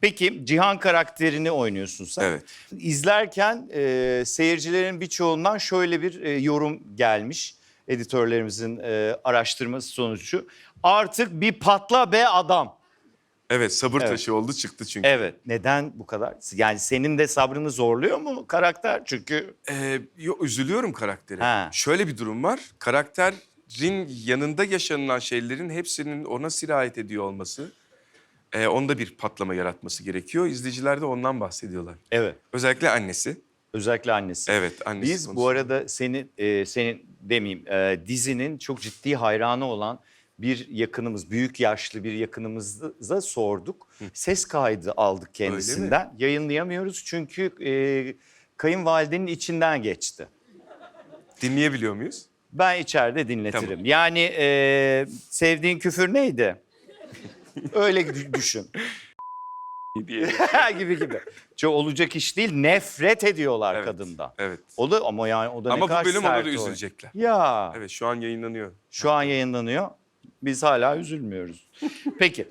Peki Cihan karakterini oynuyorsun sen. Evet. İzlerken e, seyircilerin birçoğundan şöyle bir e, yorum gelmiş. Editörlerimizin e, araştırması sonucu. Artık bir patla be adam. Evet sabır Evet. taşı oldu çıktı çünkü. Evet. Neden bu kadar? Yani senin de sabrını zorluyor mu karakter? Çünkü Ee, yo, üzülüyorum karaktere. Ha. Şöyle bir durum var. Karakterin yanında yaşanılan şeylerin hepsinin ona sirayet ediyor olması... E, onda bir patlama yaratması gerekiyor. İzleyiciler de ondan bahsediyorlar. evet. Özellikle annesi. Özellikle annesi. Evet annesi. Biz bu konusunda. arada senin e, senin demeyeyim e, dizinin çok ciddi hayranı olan bir yakınımız, büyük yaşlı bir yakınımıza sorduk. Ses kaydı aldık kendisinden. Yayınlayamıyoruz çünkü e, kayınvalidenin içinden geçti. Dinleyebiliyor muyuz? Ben içeride dinletirim. Tamam. Yani e, sevdiğin küfür neydi? Öyle dü- düşün. gibi gibi. Çok olacak iş değil. Nefret ediyorlar Evet, kadından. Evet. O da ama yani o da ne Ama kadar bu bölüm ona da üzülecekler. Ya. Evet şu an yayınlanıyor. Şu an yayınlanıyor. Biz hala üzülmüyoruz. Peki